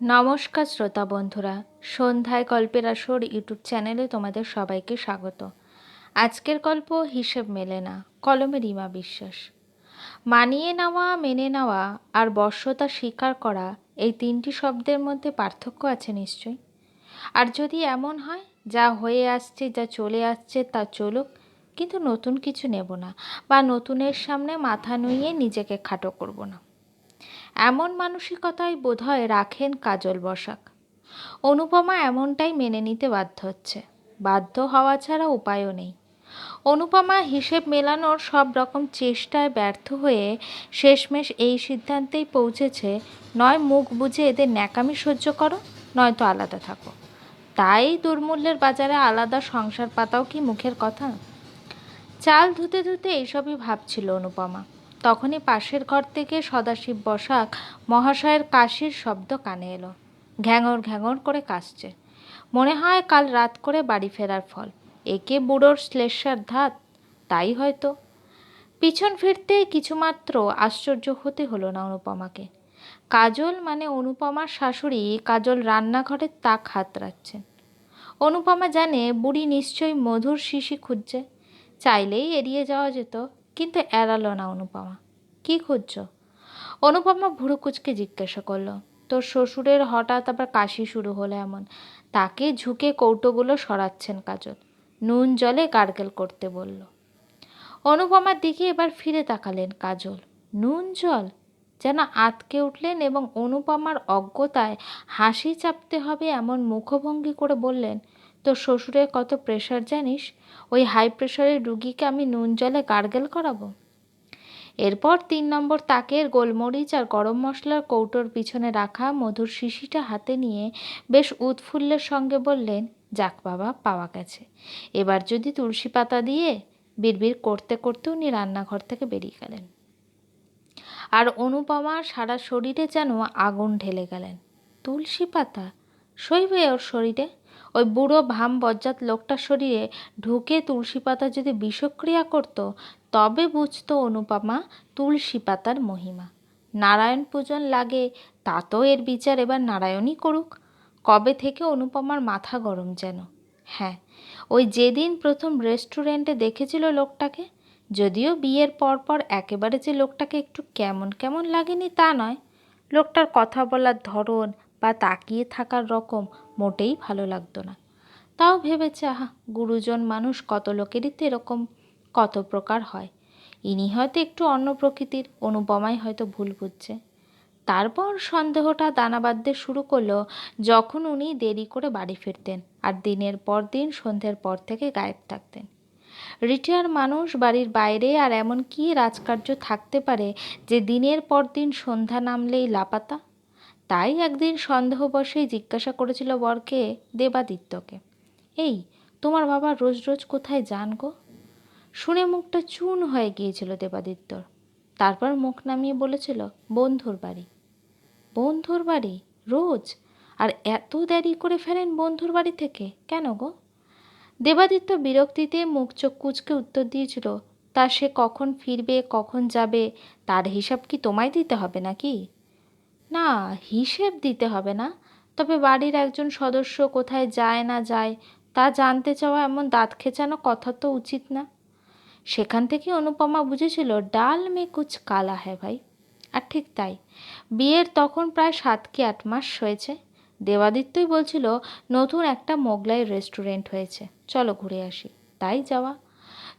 নমস্কার শ্রোতা বন্ধুরা, সন্ধ্যায় গল্পের আসর ইউটিউব চ্যানেলে তোমাদের সবাইকে স্বাগত। আজকের গল্প হিসেব মেলে না, কলমে রিমা বিশ্বাস। মানিয়ে নেওয়া, মেনে নেওয়া আর বর্ষতা স্বীকার করা এই তিনটি শব্দের মধ্যে পার্থক্য আছে নিশ্চয়ই। আর যদি এমন হয়, যা হয়ে আসছে, যা চলে আসছে, তা চলুক, কিন্তু নতুন কিছু নেব না বা নতুনের সামনে মাথা নুইয়ে নিজেকে খাটো করব না। এমন মানসিকতাই বোধহয় রাখেন কাজল বসাক। অনুপমা এমনটাই মেনে নিতে বাধ্য হচ্ছে। বাধ্য হওয়া ছাড়া উপায়ও নেই। অনুপমা হিসেব মেলানোর সব রকম চেষ্টায় ব্যর্থ হয়ে শেষমেশ এই সিদ্ধান্তেই পৌঁছেছে, নয় মুখ বুঝে এদের ন্যাকামি সহ্য করো নয়তো আলাদা থাকো। তাই দুর্মূল্যের বাজারে আলাদা সংসার পাতাও কি মুখের কথা? চাল ধুতে ধুতে এইসবই ভাবছিল অনুপমা। তখনই পাশের ঘর থেকে সদাশিব বসাক মহাশয়ের কাশির শব্দ কানে এলো। ঘ্যাঙর ঘ্যাঙর করে কাশছে। মনে হয় কাল রাত করে বাড়ি ফেরার ফল। একে বুড়োর শ্লেষার ধাত, তাই হয়তো। পিছন ফিরতে কিছুমাত্র আশ্চর্য হতে হলো না অনুপমাকে। কাজল মানে অনুপমার শাশুড়ি কাজল রান্নাঘরের তাক হাতড়াচ্ছেন অনুপমা জানে বুড়ি নিশ্চয়ই মধুর শিশি খুঁজছে। চাইলেই এড়িয়ে যাওয়া যেত। কিন্তু এড়ালো না অনুপমা। কি খুঁজছ? অনুপমা ভুরু জিজ্ঞাসা করল। তোর শ্বশুরের হঠাৎ আবার কাশি শুরু হলো এমন। তাকে ঝুঁকে কৌটোগুলো সরাচ্ছেন কাজল। নুন জলে গার্গেল করতে বলল। অনুপমার দিকে এবার ফিরে তাকালেন কাজল। নুন জল? যেন আতকে উঠলেন এবং অনুপমার অজ্ঞতায় হাসি চাপতে হবে এমন মুখভঙ্গি করে বললেন তোর শ্বশুরের কত প্রেশার জানিস? ওই হাই প্রেশারের রুগীকে আমি নুন জলে গার্গেল করাবো? এরপর তিন নম্বর তাকের গোলমরিচ আর গরম মশলার কৌটোর পিছনে রাখা মধুর শিশিটা হাতে নিয়ে বেশ উৎফুল্লের সঙ্গে বললেন, যাক বাবা, পাওয়া গেছে। এবার যদি তুলসী পাতা দিয়ে বিড়বিড় করতে করতে উনি রান্নাঘর থেকে বেরিয়ে গেলেন। আর অনুপমার সারা শরীরে যেন আগুন ঢেলে গেলেন। তুলসী পাতা? সইবে ওর শরীরে? ওই বুড়ো ভাম বজ্জাত লোকটার শরীরে ঢুকে তুলসী পাতা যদি বিষক্রিয়া করতো, তবে বুঝতো অনুপমা তুলসী পাতার মহিমা। নারায়ণ পূজন লাগে, তা তো এর বিচার এবার নারায়ণই করুক। কবে থেকে অনুপমার মাথা গরম যেন? হ্যাঁ ওই যেদিন প্রথম রেস্টুরেন্টে দেখেছিল লোকটাকে, যদিও বিয়ের পর পর একেবারে যে লোকটাকে একটু কেমন কেমন লাগেনি তা নয়। লোকটার কথা বলার ধরন বা তাকিয়ে থাকার রকম মোটেই ভালো লাগতো না। তাও ভেবেছে, আহা, গুরুজন মানুষ কত লোকেরই তো এরকম কত প্রকার হয়। ইনি হয়তো একটু অন্য প্রকৃতির অনুপমাই হয়তো ভুল বুঝছে। তারপর সন্দেহটা দানা বাঁধতে শুরু করল, যখন উনি দেরি করে বাড়ি ফিরতেন আর দিনের পর দিন সন্ধ্যের পর থেকে গায়েব থাকতেন। রিটায়ার মানুষ বাড়ির বাইরে আর এমন কি রাজকার্য থাকতে পারে যে দিনের পর দিন সন্ধ্যা নামলেই লাপাতা? তাই একদিন সন্দেহবশেই জিজ্ঞাসা করেছিল বরকে দেবাদিত্যকে, এই, তোমার বাবা রোজ রোজ কোথায় যান গো? শুনে মুখটা চুন হয়ে গিয়েছিল দেবাদিত্যর তারপর মুখ নামিয়ে বলেছিল, বন্ধুর বাড়ি। বন্ধুর বাড়ি? রোজ? আর এত দেরি করে ফেরেন বন্ধুর বাড়ি থেকে? কেন গো? দেবাদিত্য বিরক্তিতে মুখ চোখ কুচকে উত্তর দিয়েছিল, তা সে কখন ফিরবে, কখন যাবে, তার হিসাব কি তোমায় দিতে হবে নাকি? না, হিসেব দিতে হবে না। তবে বাড়ির একজন সদস্য কোথায় যায় না যায়, তা জানতে চাওয়া এমন দাঁত খেচানো কথা তো উচিত না। সেখান থেকে অনুপমা বুঝেছিল, ডাল মে কুচ কালা হ্যাঁ ভাই। আর ঠিক তাই, বিয়ের তখন প্রায় সাত কি আট মাস হয়েছে। দেবাদিত্যই বলছিল, নতুন একটা মোগলাই রেস্টুরেন্ট হয়েছে। চলো ঘুরে আসি। তাই যাওয়া।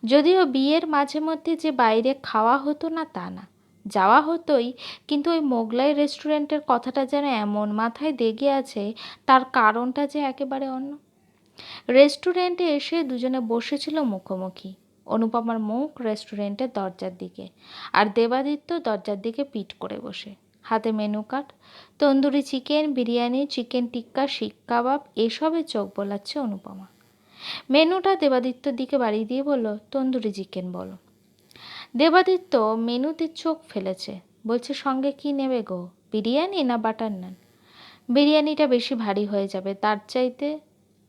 যদিও বিয়ের মাঝে মধ্যে যে বাইরে খাওয়া হতো না, তা না। যাওয়া হতোই, কিন্তু ওই মোগলাই রেস্টুরেন্টের কথাটা যেন এমন মাথায় দেগে আছে, তার কারণটা যে একেবারে অন্য। রেস্টুরেন্টে এসে দুজনে বসেছিল মুখোমুখি। অনুপমার মুখ রেস্টুরেন্টের দরজার দিকে, আর দেবাদিত্য দরজার দিকে পিট করে বসে। হাতে menu card, tandoori chicken, biryani, chicken tikka seekh kebab, এসবে চোখ বোলাচ্ছে অনুপমা। মেনুটা দেবাদিত্যর দিকে বাড়িয়ে দিয়ে বলল, তন্দুরি চিকেন বলো। দেবাদিত্য মেনুতে চোখ ফেলেছে। বলছে, সঙ্গে কি নেবে গো, বিরিয়ানি না বাটার নান? বিরিয়ানিটা বেশি ভারী হয়ে যাবে, তার চাইতে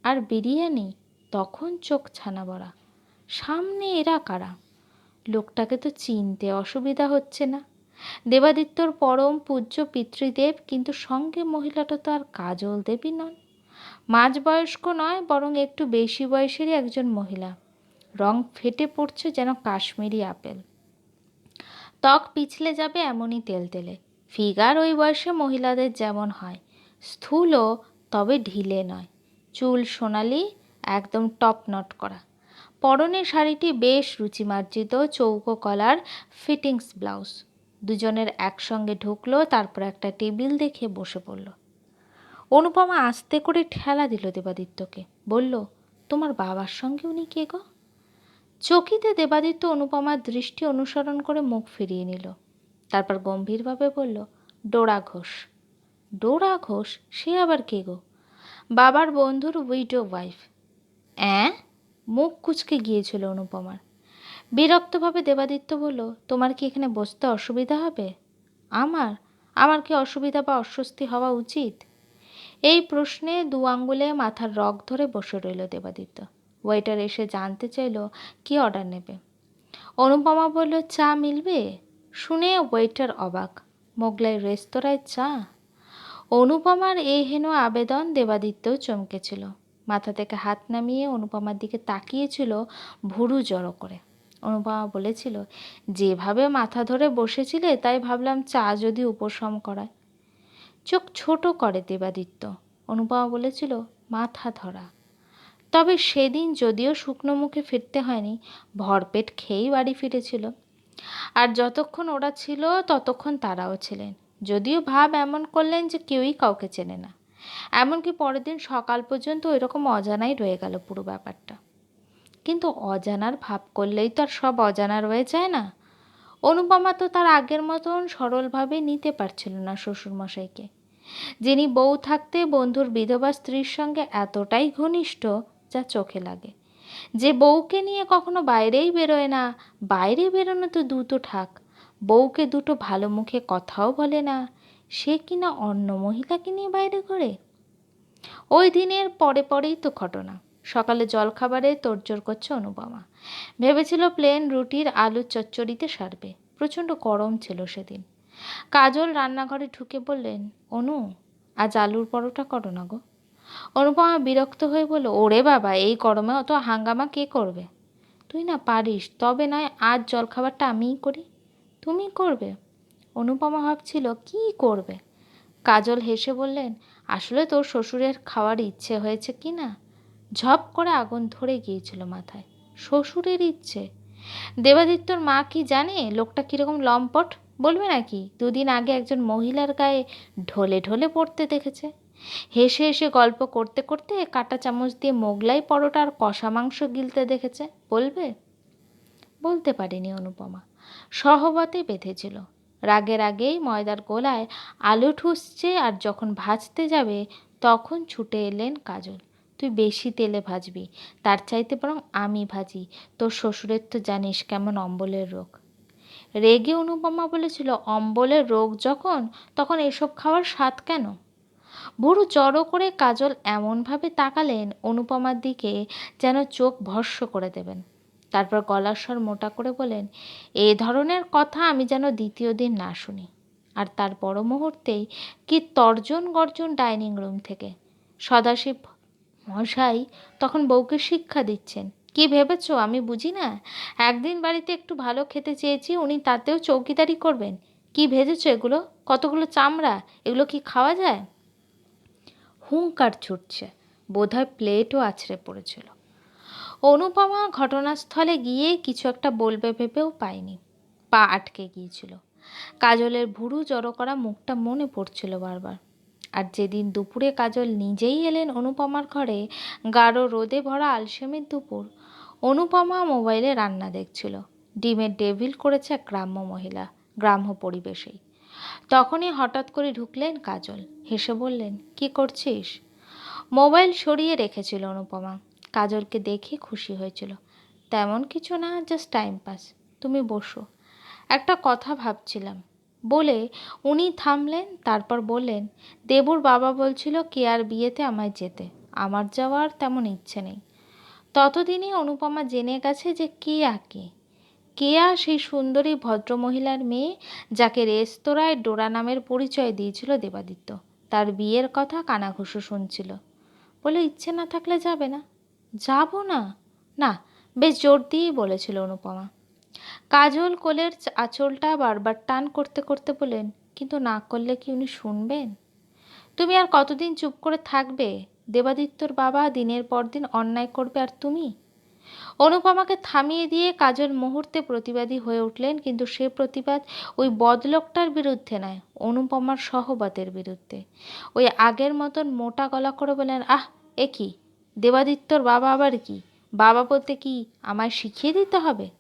আর বিরিয়ানি? তখন চোখ ছানা বড়া। সামনে এরা কারা? লোকটাকে তো চিনতে অসুবিধা হচ্ছে না। দেবাদিত্যর পরম পূজ্য পিতৃদেব, কিন্তু সঙ্গে মহিলাটা তো আর কাজল দেবী নন। মাঝবয়স্ক নয়, বরং একটু বেশি বয়সেরই একজন মহিলা। রং ফেটে পড়ছে যেন কাশ্মীরি আপেল। ত্বক পিছলে যাবে এমনই তেলতেলে ফিগার ওই বয়সে মহিলাদের যেমন হয়। স্থূল তবে ঢিলে নয়। চুল সোনালি, একদম টপ নট করা। পরনের শাড়িটি বেশ রুচিমার্জিত চৌকো কলার ফিটিংস ব্লাউজ। দুজনের একসঙ্গে ঢুকলো, তারপর একটা টেবিল দেখে বসে পড়ল। অনুপমা আস্তে করে ঠেলা দিল দেবাদিত্যকে। বলল, তোমার বাবার সঙ্গে উনি কে গো? চকিতে দেবাদিত্য অনুপমার দৃষ্টি অনুসরণ করে মুখ ফিরিয়ে নিল। তারপর গম্ভীরভাবে বলল, ডোরা ঘোষ ডোরা ঘোষ, সে আবার কে গো? বাবার বন্ধুর উইডো ওয়াইফ। অ্যাঁ? মুখ কুচকে গিয়েছিল অনুপমার। বিরক্তভাবে দেবাদিত্য বলল, তোমার কি এখানে বসতে অসুবিধা হবে? আমার আমার কি অসুবিধা বা অস্বস্তি হওয়া উচিত? এই প্রশ্নে দু আঙ্গুলে মাথার রগ ধরে বসে রইল দেবাদিত্য। ওয়েটার এসে জানতে চাইল, কি অর্ডার নেবে? অনুপমা বলল, চা মিলবে? শুনে ওয়েটার অবাক, মোগলাই রেস্তোরাঁয় চা? অনুপমার এই হেন আবেদন দেবাদিত্যও চমকেছিল মাথা থেকে হাত নামিয়ে অনুপমার দিকে তাকিয়েছিল ভুরু জড়ো করে। অনুপমা বলেছিল, যেভাবে মাথা ধরে বসেছিলে, তাই ভাবলাম চা যদি উপশম করায়। চোখ ছোট করে দেবাদিত্য। অনুপমা বলেছিল, মাথা ধরা। তবে সেদিন যদিও শুকনো মুখে ফিরতে হয়নি, ভরপেট খেয়েই বাড়ি ফিরেছিল। আর যতক্ষণ ওরা ছিল, ততক্ষণ তারাও ছিলেন। যদিও ভাব এমন করলেন যে কেউই কাউকে চেনে না। এমনকি পরের দিন সকাল পর্যন্ত ওই রকম অজানাই রয়ে গেল পুরো ব্যাপারটা। কিন্তু অজানার ভাব করলেই তো আর সব অজানা রয়ে যায় না। অনুপমা তো তার আগের মতন সরলভাবে নিতে পারছিল না শ্বশুরমশাইকে। যিনি বউ থাকতে বন্ধুর বিধবা স্ত্রীর সঙ্গে এতটাই ঘনিষ্ঠ যা চোখে লাগে। যে বউকে নিয়ে কখনো বাইরেই বেরোয় না, বাইরে বেরোনো তো দুটো ঠাক। বউকে দুটো ভালো মুখে কথাও বলে না, সে কিনা অন্য মহিলাকে নিয়ে বাইরে ঘোরে? ওই দিনের পরে পরেই তো ঘটনা। সকালে জলখাবারে তোড়জোড় করছে অনুপমা। ভেবেছিল প্লেন রুটির আলুর চচ্চড়িতে সারবে। প্রচণ্ড গরম ছিল সেদিন। কাজল রান্নাঘরে ঢুকে বললেন, অনু, আজ আলুর পরোটা করো না গো। অনুপমা বিরক্ত হয়ে বলল, ওরে বাবা, এই গরমে অত হাঙ্গামা কে করবে? তুই না পারিস, তবে নয়, আজ জলখাবারটা আমিই করি। তুমি করবে? অনুপমা ভাবছিল, কী করবে? কাজল হেসে বললেন, আসলে তোর শ্বশুরের খাওয়ার ইচ্ছে হয়েছে কি না? ঝপ করে আগুন ধরে গিয়েছিল মাথায়, শ্বশুরের ইচ্ছে? দেবাদিত্যর মা কি জানে? লোকটা কীরকম লম্পট? বলবে নাকি? দুদিন আগে একজন মহিলার গায়ে ঢলে ঢলে পড়তে দেখেছে। হেসে হেসে গল্প করতে করতে কাটা চামচ দিয়ে মোগলাই পরোটা আর কষা মাংস গিলতে দেখেছে। বলবে? বলতে পারেনি অনুপমা। সহবতে বেঁধেছিল। রাগের আগেই ময়দার গোলায় আলু ঠুসছে আর যখন ভাজতে যাবে তখন ছুটে এলেন কাজল। তুই বেশি তেলে ভাজবি, তার চাইতে বরং আমি ভাজি। তোর শ্বশুরের তো জানিস কেমন অম্বলের রোগ। রেগে অনুপমা বলেছিল, অম্বলের রোগ যখন, তখন এসব খাওয়ার স্বাদ কেন? বুড়ো জড়ো করে কাজল এমনভাবে তাকালেন অনুপমার দিকে যেন চোখ ভস্য করে দেবেন। তারপর গলার স্বর মোটা করে বলেন এ ধরনের কথা আমি যেন দ্বিতীয় দিন না শুনি। আর তার বড় মুহূর্তেই কি তর্জন গর্জন ডাইনিং রুম থেকে। সদাশিব মশাই তখন বউকে শিক্ষা দিচ্ছেন, কি ভেবেছো? আমি বুঝি না। একদিন বাড়িতে একটু ভালো খেতে চেয়েছি, উনি তাতেও চৌকিদারি করবেন। কি ভেজেছো এগুলো? কতগুলো চামড়া? এগুলো কি খাওয়া যায়? হুঙ্কার ছুটছে। বোধহয় প্লেটও আছড়ে পড়েছিল। অনুপমা ঘটনাস্থলে গিয়ে কিছু একটা বলবে ভেবেও পায়নি। পা আটকে গিয়েছিল। কাজলের ভুরু জড়ো করা মুখটা মনে পড়ছিল বারবার। আর যেদিন দুপুরে কাজল নিজেই এলেন অনুপমার ঘরে, গাঢ় রোদে ভরা আলসেমির দুপুর, অনুপমা মোবাইলে রান্না দেখছিল। ডিমের ডেভিল করেছে গ্রাম্য মহিলা, গ্রাম্য পরিবেশেই। তখনই হঠাৎ করে ঢুকলেন কাজল। হেসে বললেন, কি করছিস? মোবাইল সরিয়ে রেখেছিল অনুপমা। কাজলকে দেখে খুশি হয়েছিল। তেমন কিছু না জাস্ট টাইম পাস তুমি বসো। একটা কথা ভাবছিলাম। বলে উনি থামলেন, তারপর বললেন, দেবুর বাবা বলছিল কে আর বিয়েতে আমায় যেতে। আমার যাওয়ার তেমন ইচ্ছে নেই। ততদিনই অনুপমা জেনে গেছে যে কে আঁকে কেয়া, সেই সুন্দরী ভদ্রমহিলার মেয়ে, যাকে রেস্তোরাঁয় ডোরা নামের পরিচয় দিয়েছিল দেবাদিত্য। তার বিয়ের কথা কানাঘুষো শুনছিল। বলে, ইচ্ছে না থাকলে যাবে না? যাব না? না। বেশ, জোর দিয়েই বলেছিল অনুপমা। কাজল কোলের আঁচলটা বারবার টান করতে করতে বলেন কিন্তু না করলে কি উনি শুনবেন? তুমি আর কতদিন চুপ করে থাকবে? দেবাদিত্যর বাবা দিনের পর দিন অন্যায় করবে আর তুমি? অনুপমাকে থামিয়ে দিয়ে কাজল মুহূর্তে প্রতিবাদী হয়ে উঠলেন, কিন্তু সে প্রতিবাদ ওই বদলোকটার বিরুদ্ধে নয় অনুপমার সহবতের বিরুদ্ধে। ওই আগের মতন মোটা গলা করে বলেন আহ, এ কি? দেবাদিত্যর বাবা আবার কি? বাবা বলতে কি আমায় শিখিয়ে দিতে হবে?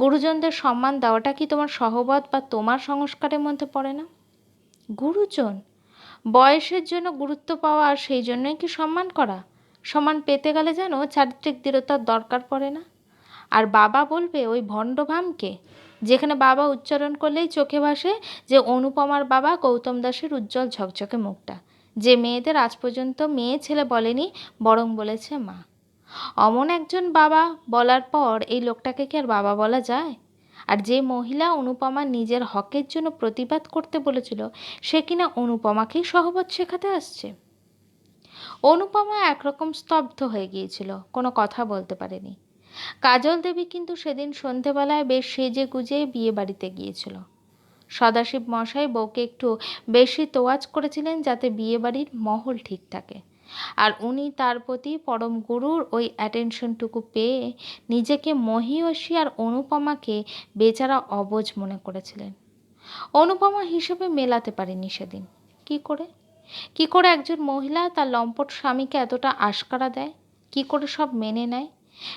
গুরুজনদের সম্মান দেওয়াটা কি তোমার সহবত বা তোমার সংস্কারের মধ্যে পড়ে না? গুরুজন? বয়সের জন্য গুরুত্ব পাওয়া আর সেই জন্যই কি সম্মান করা? সম্মান পেতে গেলে যেন চারিত্রিক দৃঢ়তার দরকার পড়ে না। আর বাবা বলবে, ওই ভণ্ডভামকে, যেখানে বাবা উচ্চারণ করলেই চোখে ভাসে যে অনুপমার বাবা গৌতম দাসের উজ্জ্বল ঝকঝকে মুখটা। যে মেয়েদের আজ পর্যন্ত মেয়ে ছেলে বলেনি, বরং বলেছে মা। অমন একজন বাবা বলার পর এই লোকটাকে কি আর বাবা বলা যায়? আর যে মহিলা অনুপমা নিজের হকের জন্য প্রতিবাদ করতে বলেছিল, সে কিনা অনুপমাকেই সহবত শেখাতে আসছে? অনুপমা একরকম স্তব্ধ হয়ে গিয়েছিল, কোনো কথা বলতে পারেনি। কাজল দেবী কিন্তু সেদিন সন্ধেবেলায় বেশ সেজে গুজে বিয়ে বাড়িতে গিয়েছিল। সদাশিব মশাই বউকে একটু বেশি তোয়াজ করেছিলেন যাতে বিয়ে বাড়ির মহল ঠিক থাকে। আর উনি তার প্রতি পরম গুরুর ওই অ্যাটেনশনটুকু পেয়ে নিজেকে মহিয়সী আর অনুপমাকে বেচারা অবজ মনে করেছিলেন। অনুপমা হিসেবে মেলাতে পারেনি সেদিন। কি করে? কি করে একজন মহিলা তার লম্পট স্বামীকে এতটা আশকারা দেয়? কি করে সব মেনে নেয়?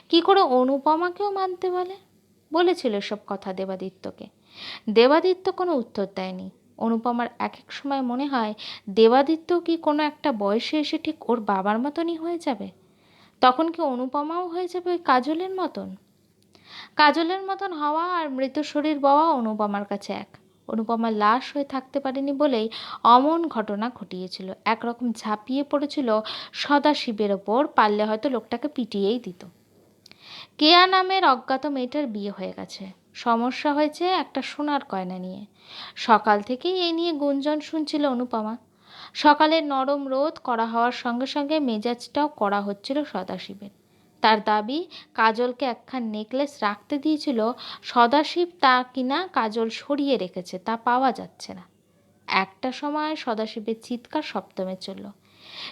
কি করে অনুপমাকেও মানতে বলে? বলেছিল সব কথা দেবাদিত্যকে। দেবাদিত্য কোনো উত্তর দেয়নি। অনুপমার এক এক সময় মনে হয়, দেবাদিত্য কি কোনো একটা বয়সে এসে ঠিক ওর বাবার মতনই হয়ে যাবে? তখন কি অনুপমাও হয়ে যাবে ওই কাজলের মতন? কাজলের মতন হওয়া আর মৃত শরীর বওয়া অনুপমার কাছে এক। অনুপমা লাশ হয়ে থাকতে পারেনি বলেই অমন ঘটনা ঘটিয়েছিল। একরকম ঝাঁপিয়ে পড়েছিল সদাশিবের ওপর, পারলে হয়তো লোকটাকে পিটিয়েই দিত। কেয়া নামের অজ্ঞাত মেয়েটার বিয়ে হয়ে গেছে। সমস্যা হয়েছে একটা সোনার গয়না নিয়ে। সকাল থেকেই এই নিয়ে গুঞ্জন শুনছিল অনুপমা। সকালের নরম রোদ করা হওয়ার সঙ্গে সঙ্গে মেজাজটাও করা হচ্ছিল সদাশিবের। তার দাবি, কাজলকে একখান নেকলেস রাখতে দিয়েছিল, সদাশিব তা কিনা কাজল সরিয়ে রেখেছে, তা পাওয়া যাচ্ছে না। একটা সময় সদাশিবের চিৎকার সপ্তমে চলল।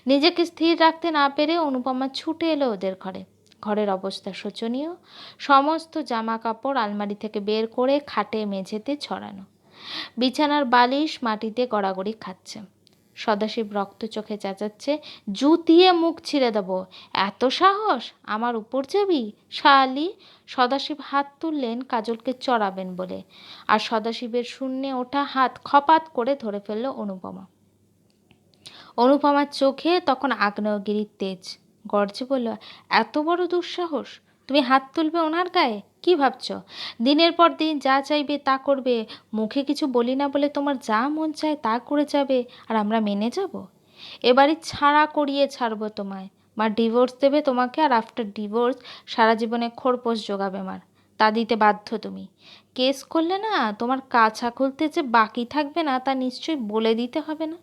নিজেকে স্থির রাখতে না পেরে অনুপমা ছুটে এলো ওদের ঘরে। ঘরের অবস্থা শোচনীয়। সমস্ত জামা কাপড় আলমারি থেকে বের করে খাটে মেঝেতে ছড়ানো। বিছানার বালিশ মাটিতে গড়াগড়ি খাচ্ছে। সদাশিব রক্ত চোখে চেঁচাচ্ছে, জুতিয়ে মুখ ছিঁড়ে দেব। এত সাহস? আমার উপর যাবি? শালি? সদাশিব হাত তুললেন কাজলকে চড়াবেন বলে। আর সদাশিবের শূন্যে ওঠা হাত খপাত করে ধরে ফেলল অনুপমা। অনুপমার চোখে তখন আগ্নেয়গিরির তেজ। গর্জে বলল, এত বড় দুঃসাহস? তুমি হাত তুলবে ওনার গায়ে? কি ভাবছ? দিনের পর দিন যা চাইবে তা করবে। মুখে কিছু বলি না বলে তোমার যা মন চায় তা করে যাবে। আর আমরা মেনে যাব? এবারই ছাড়া করিয়ে ছাড়বো তোমায়। মা ডিভোর্স দেবে তোমাকে আর আফটার ডিভোর্স সারা জীবনে খোরপোশ জোগাবে মার। তা দিতে বাধ্য তুমি। কেস করলে না তোমার কাছা খুলতে যে বাকি থাকবে না তা নিশ্চয়ই বলে দিতে হবে না।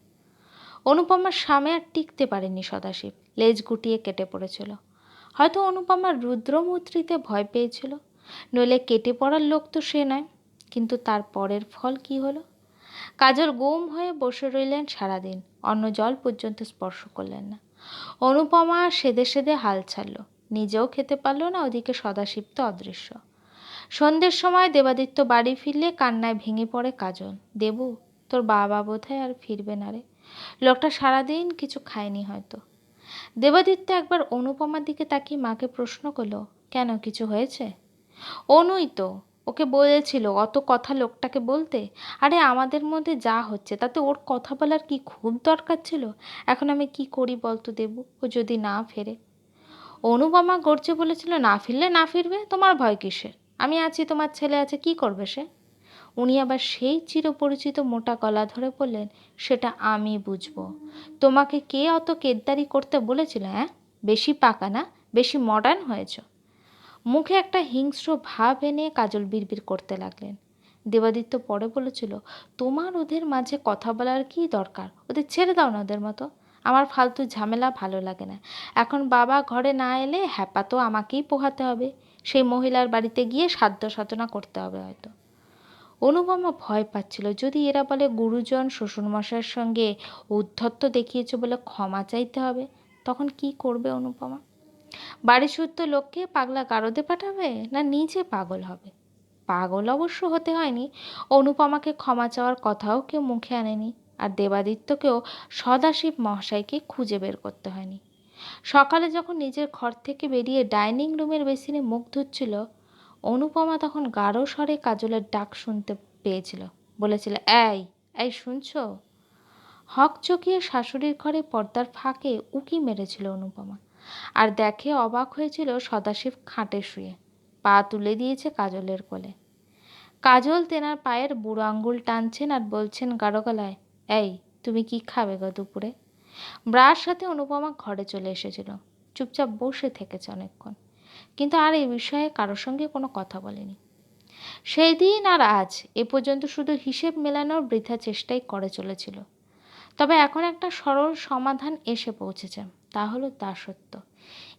অনুপমার সামনে আর টিকতে পারেনি সদাশিব। লেজ গুটিয়ে কেটে পড়েছিল। হয়তো অনুপমার রুদ্রমূর্তিতে ভয় পেয়েছিল। নইলে কেটে পড়ার লোক তো সে নয়। কিন্তু তার পরের ফল কি হলো? কাজল গুম হয়ে বসে রইলেন সারাদিন, অন্য জল পর্যন্ত স্পর্শ করলেন না। অনুপমা সেদে সেদে হাল ছাড়ল, নিজেও খেতে পারল না, ওদিকে সদাশিব তো অদৃশ্য। সন্ধ্যের সময় দেবাদিত্য বাড়ি ফিরলে কান্নায় ভেঙে পড়ে কাজল, দেবু, তোর বাবা বোধহয় আর ফিরবে না রে। লোকটা সারাদিন কিছু খায়নি হয়তো। দেবাদিত্য একবার অনুপমার দিকে তাকিয়ে মাকে প্রশ্ন করল, কেন, কিছু হয়েছে? অনুই তো, ওকে বলেছিল অত কথা লোকটাকে বলতে। আরে, আমাদের মধ্যে যা হচ্ছে, তাতে ওর কথা বলার কি খুব দরকার ছিল? এখন আমি কি করি বলতো দেবু, ও যদি না ফেরে? অনুপমা গড়ছে বলেছিল, না ফিরলে না ফিরবে, তোমার ভয় কিসের? আমি আছি, তোমার ছেলে আছে, কি করবে সে? উনি আবার সেই চিরপরিচিত মোটা গলা ধরে বললেন, সেটা আমি বুঝব। তোমাকে কে অত কেদ্দারি করতে বলেছিল হ্যাঁ বেশি পাকা না? বেশি মডার্ন হয়েছ? মুখে একটা হিংস্র ভাব এনে কাজল বিড়বিড় করতে লাগলেন। দেবাদিত্য পরে বলেছিল, তোমার ওদের মাঝে কথা বলার কি দরকার? ওদের ছেড়ে দাও না ওদের মতো। আমার ফালতু ঝামেলা ভালো লাগে না। এখন বাবা ঘরে না এলে হ্যাপা তো আমাকেই পোহাতে হবে। সেই মহিলার বাড়িতে গিয়ে সাধ্য সাধনা করতে হবে হয়তো অনুপমা ভয় পাচ্ছিল, যদি এরা বলে গুরুজন শ্বশুরমশাইয়ের সঙ্গে উদ্ধত্ত দেখিয়েছে বলে ক্ষমা চাইতে হবে, তখন কি করবে অনুপমা? বাড়ি শুদ্ধ লোককে পাগলা গারদে পাঠাবে না নিজে পাগল হবে? পাগল অবশ্য হতে হয়নি। অনুপমাকে ক্ষমা চাওয়ার কথাও কেউ মুখে আনেনি আর দেবাদিত্যকেও সদাশিব মহাশয়কে খুঁজে বের করতে হয়নি। সকালে যখন নিজের ঘর থেকে বেরিয়ে ডাইনিং রুমের বেসিনে মুখ ধুচ্ছিল, অনুপমা তখন গাঢ় স্বরে কাজলের ডাক শুনতে পেয়েছিল। বলেছিল, এই এই শুনছো? হক চকিয়ে শাশুড়ির ঘরে পর্দার ফাঁকে উকি মেরেছিল অনুপমা। আর দেখে অবাক হয়েছিল সদাশিব খাটে শুয়ে। পা তুলে দিয়েছে কাজলের কোলে। কাজল তেনার পায়ের বুড়ো আঙ্গুল টানছেন আর বলছেন গাঢ় গলায়, এই, তুমি কি খাবে গো দুপুরে? ব্রার সাথে অনুপমা ঘরে চলে এসেছিল। চুপচাপ বসে থেকেছে অনেকক্ষণ। কিন্তু আর এই বিষয়ে কারোর সঙ্গে কোনো কথা বলেনি। সেই দিন আর আজ এ পর্যন্ত শুধু হিসেব মেলানোর বৃথা চেষ্টাই করে চলেছিল। তবে এখন একটা সরল সমাধান এসে পৌঁছেছে। তা হলো দাসত্ব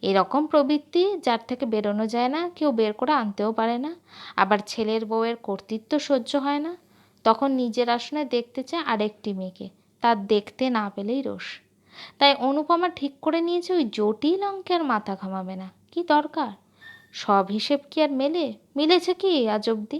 এরকম প্রবৃত্তি যার থেকে বেরোনো যায় না, কেউ বের করে আনতেও পারে না। আবার ছেলের বউয়ের কর্তৃত্ব সহ্য হয় না। তখন নিজের আসনে দেখতে চায় আরেকটি মেয়েকে, তার দেখতে না পেলেই রোষ। তাই অনুপমা ঠিক করে নিয়েছে ওই জটিল অঙ্কে আর মাথা ঘামাবে না। কি দরকার? সব হিসেব কি আর মেলে? মিলেছে কি আজ অবধি?